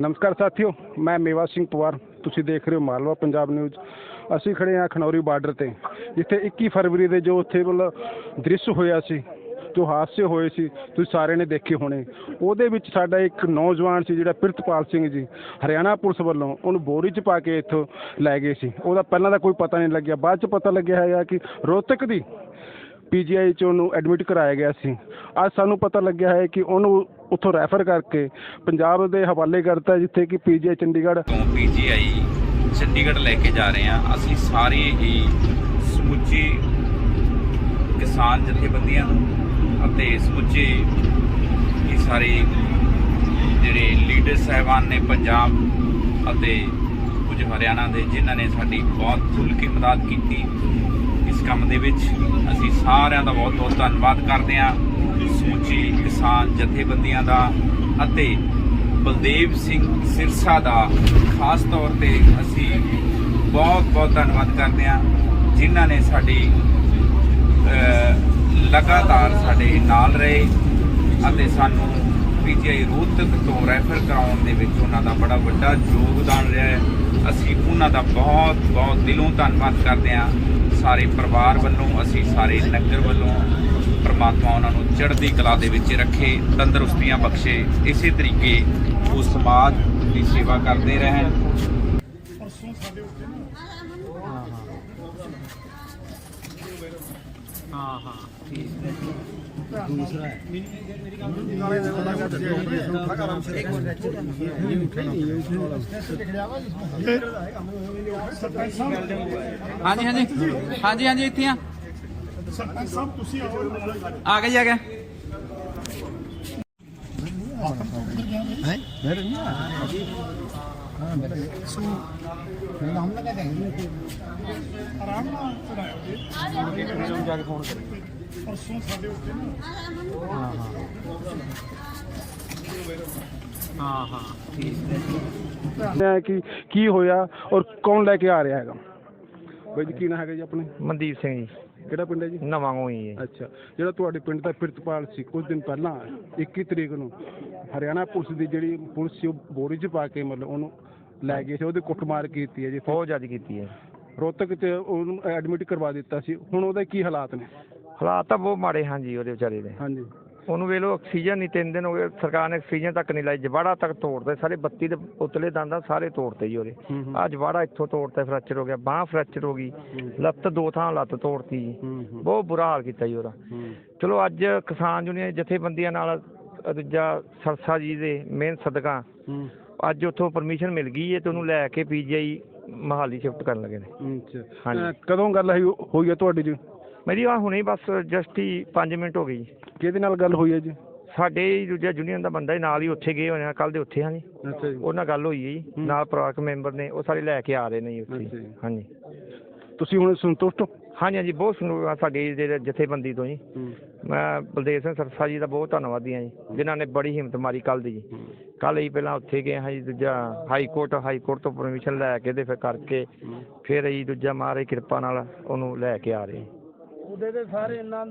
ਨਮਸਕਾਰ ਸਾਥੀਓ, ਮੈਂ ਮੇਵਾ ਸਿੰਘ ਪਵਾਰ। ਤੁਸੀਂ ਦੇਖ ਰਹੇ ਹੋ ਮਾਲਵਾ ਪੰਜਾਬ ਨਿਊਜ਼। ਅਸੀਂ ਖੜੇ ਹਾਂ ਖਨੌਰੀ ਬਾਰਡਰ ਤੇ, ਜਿੱਥੇ 21 ਫਰਵਰੀ ਦੇ ਜੋ ਉੱਥੇ ਮਤਲਬ ਦ੍ਰਿਸ਼ ਹੋਇਆ ਸੀ, ਜੋ ਹਾਦਸੇ ਹੋਏ ਸੀ, ਤੁਸੀਂ ਸਾਰਿਆਂ ਨੇ ਦੇਖੇ ਹੋਣੇ। ਉਹਦੇ ਵਿੱਚ ਸਾਡਾ ਇੱਕ ਨੌਜਵਾਨ ਸੀ, ਜਿਹੜਾ ਪ੍ਰਿਤਪਾਲ ਸਿੰਘ ਜੀ, ਹਰਿਆਣਾ ਪੁਲਿਸ ਵੱਲੋਂ ਉਹਨੂੰ ਬੋਰੀ 'ਚ ਪਾ ਕੇ ਇੱਥੋਂ ਲੈ ਗਏ ਸੀ। ਉਹਦਾ ਪਹਿਲਾਂ ਤਾਂ ਕੋਈ ਪਤਾ ਨਹੀਂ ਲੱਗਿਆ, ਬਾਅਦ 'ਚ ਪਤਾ ਲੱਗਿਆ ਹੈਗਾ ਕਿ ਰੋਹਤਕ ਦੀ ਪੀਜੀਆਈ ਚ ਉਹਨੂੰ ਐਡਮਿਟ ਕਰਾਇਆ ਗਿਆ ਸੀ। ਅੱਜ ਸਾਨੂੰ ਪਤਾ ਲੱਗਿਆ ਹੈ ਕਿ ਉਹਨੂੰ ਉੱਥੋਂ ਰੈਫਰ ਕਰਕੇ ਪੰਜਾਬ ਦੇ ਹਵਾਲੇ ਕਰਤਾ ਜਿੱਥੇ ਕਿ ਪੀਜੀਆਈ ਚੰਡੀਗੜ੍ਹ। ਤੋਂ ਪੀਜੀਆਈ ਚੰਡੀਗੜ੍ਹ ਲੈ ਕੇ ਜਾ ਰਹੇ ਹਾਂ। ਅਸੀਂ ਸਾਰੇ ਹੀ ਸਮੁੱਚੀ ਕਿਸਾਨ ਜਥੇਬੰਦੀਆਂ ਨੂੰ ਅਤੇ ਸਮੁੱਚੇ ਇਹ ਸਾਰੇ ਜਿਹੜੇ ਲੀਡਰ ਸਾਹਿਬਾਨ ਨੇ ਪੰਜਾਬ ਅਤੇ ਕੁਝ ਹਰਿਆਣਾ ਦੇ, ਜਿਨ੍ਹਾਂ ਨੇ ਸਾਡੀ ਬਹੁਤ ਖੁੱਲ ਕੇ ਮਦਦ ਕੀਤੀ ਇਸ ਕੰਮ ਦੇ ਵਿੱਚ। ਅਸੀਂ ਸਾਰਿਆਂ ਦਾ ਬਹੁਤ ਬਹੁਤ ਧੰਨਵਾਦ ਕਰਦੇ ਹਾਂ। ਸਮੁੱਚੀ ਕਿਸਾਨ ਜਥੇਬੰਦੀਆਂ ਦਾ ਅਤੇ ਬਲਦੇਵ ਸਿੰਘ ਸਿਰਸਾ ਦਾ, ਖਾਸ ਤੌਰ ਤੇ ਅਸੀਂ ਬਹੁਤ ਬਹੁਤ ਧੰਨਵਾਦ ਕਰਦੇ ਹਾਂ, ਜਿਨ੍ਹਾਂ ਨੇ ਸਾਡੀ ਲਗਾਤਾਰ ਸਾਡੇ ਨਾਲ ਰਹੇ ਅਤੇ ਸਾਨੂੰ ਪੀਜੀਆਈ ਰੋਹਤਕ ਤੋਂ ਰੈਫਰ ਕਰਾਉਣ ਦੇ ਵਿੱਚ ਉਹਨਾਂ ਦਾ ਬੜਾ ਵੱਡਾ ਯੋਗਦਾਨ ਰਿਹਾ ਹੈ। ਅਸੀਂ ਉਹਨਾਂ ਦਾ ਬਹੁਤ ਬਹੁਤ ਦਿਲੋਂ ਧੰਨਵਾਦ ਕਰਦੇ ਹਾਂ। ਸਾਰੇ ਪਰਿਵਾਰ ਵੱਲੋਂ, ਅਸੀਂ ਸਾਰੇ ਨਗਰ ਵੱਲੋਂ ਪ੍ਰਮਾਤਮਾ ਉਹਨਾਂ ਨੂੰ ਚੜ੍ਹਦੀ ਕਲਾ ਦੇ ਵਿੱਚ ਰੱਖੇ ਤੰਦਰੁਸਤੀਆਂ ਬਖਸ਼ੇ ਇਸੇ ਤਰੀਕੇ ਉਹ ਸਮਾਜ ਦੀ ਸੇਵਾ ਕਰਦੇ ਰਹਿਣ। ਹਾਂਜੀ ਹਾਂਜੀ। ਹਾਂਜੀ ਹਾਂਜੀ ਇੱਥੇ ਆ। ਆ ਗਏ ਜੀ ਆ ਗਏ ਹਾਂ ਹੈ ਕਿ ਕੀ ਹੋਇਆ ਔਰ ਕੌਣ ਲੈ ਕੇ ਆ ਰਿਹਾ ਹੈਗਾ? ਬਾਈ ਜੀ ਕੀ ਨਾਂ ਹੈਗਾ ਜੀ ਆਪਣੇ? ਮਨਦੀਪ ਸਿੰਘ ਜੀ। ਕਿਹੜਾ ਪਿੰਡ ਹੈ ਜੀ? ਨਵਾਂ ਹੋਈ ਹੈ। ਅੱਛਾ ਜਿਹੜਾ ਤੁਹਾਡੇ ਪਿੰਡ ਦਾ ਪ੍ਰਿਤਪਾਲ ਸੀ ਕੁਝ ਦਿਨ ਪਹਿਲਾਂ 21 ਤਰੀਕ ਨੂੰ ਹਰਿਆਣਾ ਪੁਲਿਸ ਦੀ ਜਿਹੜੀ ਪੁਲਿਸ ਸੀ ਉਹ ਬੋਰੀ 'ਚ ਪਾ ਕੇ ਮਤਲਬ ਉਹਨੂੰ ਲੈ ਗਏ ਸੀ ਉਹਦੀ ਕੁੱਟਮਾਰ ਕੀਤੀ ਹੈ ਜੀ। ਬਹੁਤ ਜ਼ਿਆਦਾ ਕੀਤੀ ਹੈ। ਰੋਹਤਕ 'ਚ ਉਹਨੂੰ ਐਡਮਿਟ ਕਰਵਾ ਦਿੱਤਾ ਸੀ। ਹੁਣ ਉਹਦੇ ਕੀ ਹਾਲਾਤ ਨੇ? ਹਾਲਾਤ ਤਾਂ ਬਹੁਤ ਮਾੜੇ ਹਾਂ ਜੀ ਉਹਦੇ ਵਿਚਾਰੇ ਦੇ। ਹਾਂਜੀ। ਉਹਨੂੰ ਵੇਖ ਲਓ ਆਕਸੀਜਨ ਨਹੀਂ ਤਿੰਨ ਦਿਨ ਹੋ ਗਏ ਸਰਕਾਰ ਨੇ ਆਕਸੀਜਨ ਤੱਕ ਨਹੀਂ ਲਾਈ ਜਵਾੜਾ ਤੱਕ ਤੋੜਦੇ ਸਾਰੇ ਬੱਤੀ ਦੇ ਉਤਲੇ ਦੰਦਾਂ ਸਾਰੇ ਤੋੜਤੇ ਜੀ ਉਹਦੇ। ਆ ਜਵਾੜਾ ਇੱਥੋਂ ਤੋੜਤਾ ਫ੍ਰੈਕਚਰ ਹੋ ਗਿਆ ਬਾਹ ਫ੍ਰੈਕਚਰ ਹੋ ਗਈ ਲੱਤ ਦੋ ਥਾਂ ਲੱਤ ਤੋੜਤੀ ਜੀ। ਬਹੁਤ ਬੁਰਾ ਹਾਲ ਕੀਤਾ ਜੀ ਉਹਦਾ। ਚਲੋ ਅੱਜ ਕਿਸਾਨ ਯੂਨੀਅਨ ਜਥੇਬੰਦੀਆਂ ਨਾਲ ਦੂਜਾ ਸਰਸਾ ਜੀ ਦੇ ਮਿਹਨਤ ਸਦਕਾ ਅੱਜ ਉੱਥੋਂ ਪਰਮਿਸ਼ਨ ਮਿਲ ਗਈ ਹੈ ਤੇ ਉਹਨੂੰ ਲੈ ਕੇ ਪੀਜੀਆਈ ਮਹਾਲੀ ਸ਼ਿਫਟ ਕਰਨ ਲੱਗੇ ਨੇ। ਕਦੋਂ ਗੱਲ ਹੋਈ ਹੋਈ ਹੈ ਤੁਹਾਡੀ ਜੀ? ਮੇਰੀ ਆ ਹੁਣੇ ਬਸ ਜਸਟ ਹੀ 5 ਮਿੰਟ ਹੋ ਗਈ ਜੀ। ਕਿਹਦੇ ਨਾਲ ਗੱਲ ਹੋਈ ਹੈ ਜੀ? ਸਾਡੇ ਹੀ ਦੂਜਾ ਯੂਨੀਅਨ ਦਾ ਬੰਦਾ ਹੀ ਨਾਲ ਹੀ ਉੱਥੇ ਗਏ ਹੋਏ ਆ ਕੱਲ ਦੇ ਉੱਥੇ ਹਾਂ ਜੀ। ਅੱਛਾ ਜੀ। ਉਹ ਨਾਲ ਗੱਲ ਹੋਈ ਹੈ ਜੀ। ਨਾਲ ਪਰਿਵਾਰਕ ਮੈਂਬਰ ਨੇ ਉਹ ਸਾਰੇ ਲੈ ਕੇ ਆ ਰਹੇ ਨੇ ਜੀ ਉੱਥੇ। ਜੀ। ਹਾਂਜੀ। ਤੁਸੀਂ ਹੁਣ ਸੰਤੁਸ਼ਟ ਹੋ? ਹਾਂਜੀ ਹਾਂਜੀ ਬਹੁਤ ਆ ਸਾਡੀ ਜਿਹੜੇ ਜਥੇਬੰਦੀ ਤੋਂ ਜੀ। ਮੈਂ ਬਲਦੇਵ ਸਿੰਘ ਸਰਸਾ ਜੀ ਦਾ ਬਹੁਤ ਧੰਨਵਾਦੀ ਹਾਂ ਜੀ ਜਿਨ੍ਹਾਂ ਨੇ ਬੜੀ ਹਿੰਮਤ ਮਾਰੀ ਕੱਲ ਦੀ ਜੀ। ਕੱਲ ਹੀ ਪਹਿਲਾਂ ਉੱਥੇ ਗਏ ਹਾਂ ਜੀ ਦੂਜਾ ਹਾਈ ਕੋਰਟ ਹਾਈ ਕੋਰਟ ਤੋਂ ਪਰਮਿਸ਼ਨ ਲੈ ਕੇ ਤੇ ਫਿਰ ਕਰਕੇ ਫਿਰ ਅਸੀਂ ਦੂਜਾ ਮਾਰੇ ਕਿਰਪਾ ਨਾਲ ਉਹਨੂੰ ਲੈ ਕੇ ਆ ਰਹੇ ਉਹਦੇ ਤੇ ਸਾਰੇ ਹਾਂ।